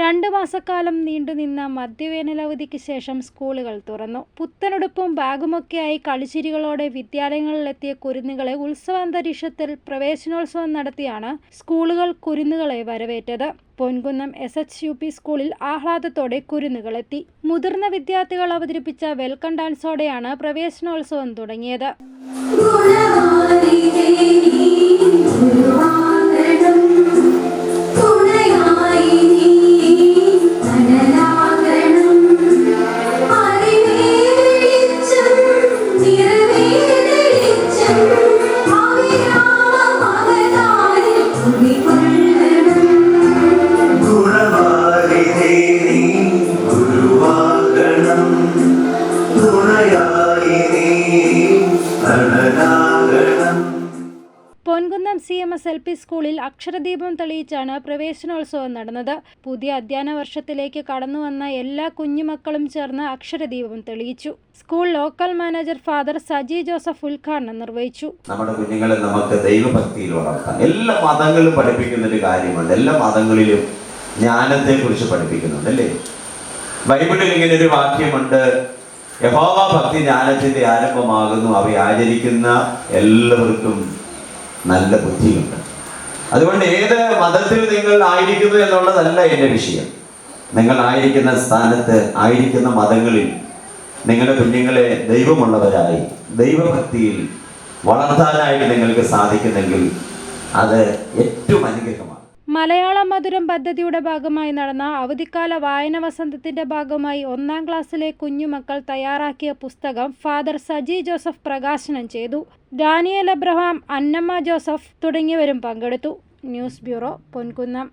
രണ്ട് മാസക്കാലം നീണ്ടുനിന്ന മദ്യവേനലവധിക്ക് ശേഷം സ്കൂളുകൾ തുറന്നു. പുത്തനുടുപ്പും ബാഗുമൊക്കെയായി കളിച്ചിരികളോടെ വിദ്യാലയങ്ങളിലെത്തിയ കുരുന്നുകളെ ഉത്സവാന്തരീക്ഷത്തിൽ പ്രവേശനോത്സവം നടത്തിയാണ് സ്കൂളുകൾ കുരുന്നുകളെ വരവേറ്റത്. Ponkunnam S H U P സ്കൂളിൽ ആഹ്ലാദത്തോടെ കുരുന്നുകളെത്തി. മുതിർന്ന വിദ്യാർത്ഥികൾ അവതരിപ്പിച്ച വെൽക്കം ഡാൻസോടെയാണ് പ്രവേശനോത്സവം തുടങ്ങിയത്. Ponkunnam C M S L P സ്കൂളിൽ അക്ഷരദീപം തെളിയിച്ചാണ് പ്രവേശനോത്സവം നടന്നത്. പുതിയ അധ്യയന വർഷത്തിലേക്ക് കടന്നുവന്ന എല്ലാ കുഞ്ഞുമക്കളും ചേർന്ന് അക്ഷരദീപം തെളിയിച്ചു. School local manager father Saji Joseph ഉദ്ഘാടനം നിർവഹിച്ചു. നമ്മുടെ കുഞ്ഞുങ്ങളെ നമുക്ക് ദൈവഭക്തിയിൽ വളർത്താം. എല്ലാ മതങ്ങളും പഠിപ്പിക്കുന്ന ഒരു കാര്യമുണ്ട്. എല്ലാ മതങ്ങളിലും ജ്ഞാനത്തെ കുറിച്ച് പഠിപ്പിക്കുന്നുണ്ട് അല്ലേ? ബൈബിളിൽ ഇങ്ങനെ ഒരു വാക്യമുണ്ട്. യഹോവ ഭക്തി ജ്ഞാനത്തിന്റെ ആരംഭമാകുന്നു. അവയെ ആചരിക്കുന്ന എല്ലാവർക്കും നല്ല ബുദ്ധിയുണ്ട്. അതുകൊണ്ട് ഏത് മതത്തിൽ നിങ്ങൾ ആയിരിക്കുന്നു എന്നുള്ളതല്ല എന്റെ വിഷയം. നിങ്ങൾ ആയിരിക്കുന്ന സ്ഥാനത്ത് ആയിരിക്കുന്ന മതങ്ങളിൽ നിങ്ങളുടെ കുഞ്ഞുങ്ങളെ ദൈവമുള്ളവരായി ദൈവഭക്തിയിൽ വളർത്താനായിട്ട് നിങ്ങൾക്ക് സാധിക്കുന്നെങ്കിൽ അത് ഏറ്റവും അനുഗ്രഹമാണ്. മലയാള മധുരം പദ്ധതിയുടെ ഭാഗമായി നടന്ന അവധിക്കാല വായന വസന്തത്തിന്റെ ഭാഗമായി ഒന്നാം ക്ലാസ്സിലെ കുഞ്ഞുമക്കൾ തയ്യാറാക്കിയ പുസ്തകം ഫാദർ സജി ജോസഫ് പ്രകാശനം ചെയ്തു. ഡാനിയൽ അബ്രഹാം അന്നമ്മ ജോസഫ് തുടങ്ങിയവരും പങ്കെടുത്തു. News bureau Ponkunnam.